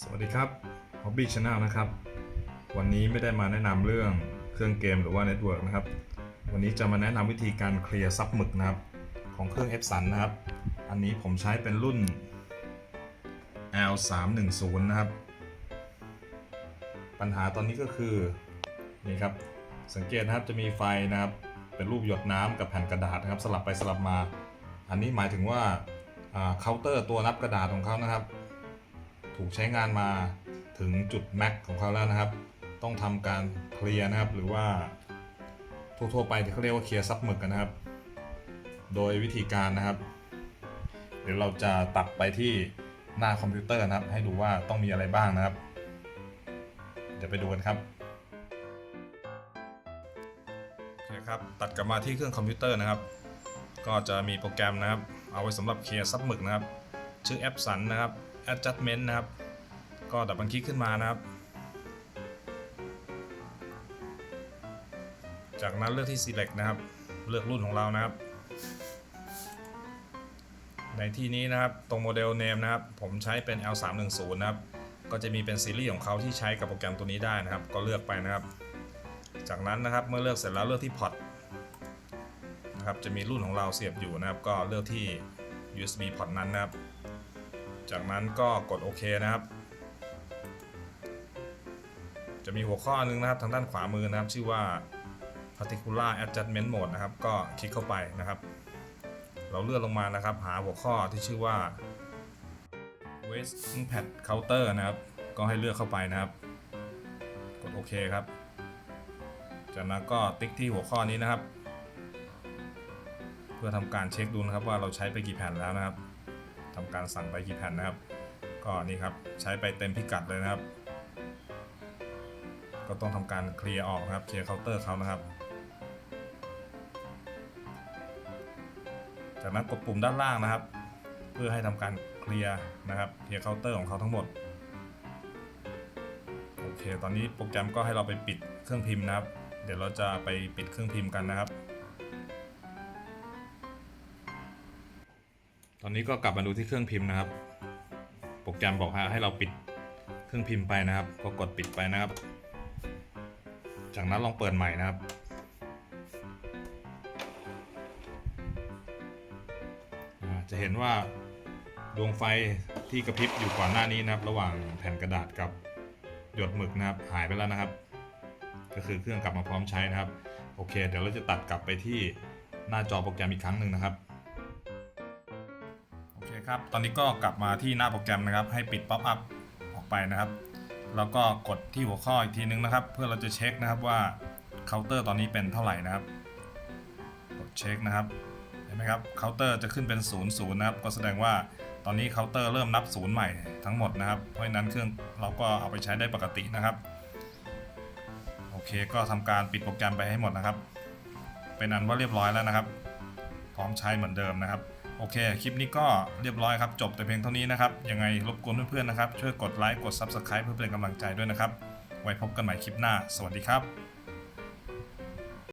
สวัสดีครับ Hobby Channel นะครับ วันนี้ไม่ได้มาแนะนำเรื่องเครื่องเกมหรือว่าเน็ตเวิร์กนะครับ วันนี้จะมาแนะนำวิธีการเคลียร์ซับหมึกนะครับ ของเครื่อง Epson นะครับ อันนี้ผมใช้เป็นรุ่น L310 นะครับ ปัญหาตอนนี้ก็คือนี่ครับ สังเกตนะครับจะมีไฟนะครับ เป็นรูปหยดน้ำกับแผ่นกระดาษนะครับ สลับไปสลับมา อันนี้หมายถึงว่าเคาน์เตอร์ตัวรับกระดาษของเขานะครับ ถูกใช้งานมาถึงจุดแม็กของเขาแล้วนะครับ ต้องทำการเคลียร์นะครับ หรือว่าทั่วๆไปที่เขาเรียกว่าเคลียร์ซับหมึกกันนะครับ โดยวิธีการนะครับ เดี๋ยวเราจะตัดไปที่หน้าคอมพิวเตอร์นะครับ ให้ดูว่าต้องมีอะไรบ้างนะครับ เดี๋ยวไปดูกันครับโอเคครับตัดกลับมาที่เครื่องคอมพิวเตอร์นะครับ ก็จะมีโปรแกรมนะครับ เอาไว้สำหรับเคลียร์ซับหมึกนะครับ ชื่อแอปสันนะครับ adjustment นะครับ ก็ดับบิลคลิกขึ้นมานะครับ จากนั้นเลือกที่ select นะครับ เลือกรุ่นของเรานะครับ ในที่นี้นะครับตรงโมเดล name นะครับ ผมใช้เป็น L310 นะครับ ก็จะมีเป็นซีรีส์ของเขาที่ใช้กับโปรแกรมตัวนี้ได้นะครับ ก็เลือกไปนะครับ จากนั้นนะครับเมื่อเลือกเสร็จแล้วเลือกที่ port นะครับจะมีรุ่นของเราเสียบอยู่นะครับ ก็เลือกที่ USB port นั้นนะครับ จากนั้นก็กดโอเคนะครับ จะมีหัวข้อหนึงนะครับทางด้านขวามือนะครับ ชื่อว่า particular adjustment mode นะครับ ก็คลิกเข้าไปนะครับ เราเลื่อนลงมานะครับ หาหัวข้อที่ชื่อว่า wasting pad counter นะครับ ก็ให้เลือกเข้าไปนะครับ กดโอเคครับ จากนั้นก็ติ๊กที่หัวข้อนี้นะครับ เพื่อทำการเช็คดูนะครับว่าเราใช้ไปกี่แผ่นแล้วนะครับ ทำการสั่งไปกี่แผ่นนะครับ ก็นี่ครับใช้ไปเต็มพิกัดเลยนะครับ ก็ต้องทำการเคลียร์ออกครับเคลียร์เคาน์เตอร์เขานะครับ จากนั้นกดปุ่มด้านล่างนะครับ เพื่อให้ทำการเคลียร์นะครับเคลียร์เคาน์เตอร์ของเขาทั้งหมดโอเค ตอนนี้โปรแกรมก็ให้เราไปปิดเครื่องพิมพ์นะครับ เดี๋ยวเราจะไปปิดเครื่องพิมพ์กันนะครับ ตอนนี้ก็กลับมาดูที่เครื่องพิมพ์นะครับ โปรแกรมบอกให้เราปิดเครื่องพิมพ์ไปนะครับ ก็กดปิดไปนะครับ จากนั้นลองเปิดใหม่นะครับ จะเห็นว่าดวงไฟที่กระพริบอยู่ก่อนหน้านี้นะครับ ระหว่างแผ่นกระดาษกับหยดหมึกนะครับหายไปแล้วนะครับ ก็คือเครื่องกลับมาพร้อมใช้นะครับ โอเค เดี๋ยวเราจะตัดกลับไปที่หน้าจอโปรแกรมอีกครั้งหนึ่งนะครับ ครับ ตอนนี้ก็กลับมาที่หน้าโปรแกรมนะครับ ให้ปิดป๊อปอัพออกไปนะครับ แล้วก็กดที่หัวข้ออีกทีนึงนะครับ เพื่อเราจะเช็คนะครับว่าเคาน์เตอร์ตอนนี้เป็นเท่าไหร่นะครับ กดเช็คนะครับ เห็นไหมครับ เคาน์เตอร์จะขึ้นเป็น0ูนย์นะครับ ก็แสดงว่าตอนนี้เคาน์เตอร์เริ่มนับศูนย์ใหม่ทั้งหมดนะครับ เพราะฉะนั้นเครื่องเราก็เอาไปใช้ได้ปกตินะครับ โอเค ก็ทำการปิดโปรแกรมไปให้หมดนะครับ เป็นอันว่าเรียบร้อยแล้วนะครับ พร้อมใช้เหมือนเดิมนะครับ โอเค คลิปนี้ก็เรียบร้อยครับ จบแต่เพียงเท่านี้นะครับ ยังไงรบกวนเพื่อนๆนะครับ ช่วยกดไลค์ กด Subscribe เพื่อเป็นกำลังใจด้วยนะครับ ไว้พบกันใหม่คลิปหน้า สวัสดีครับ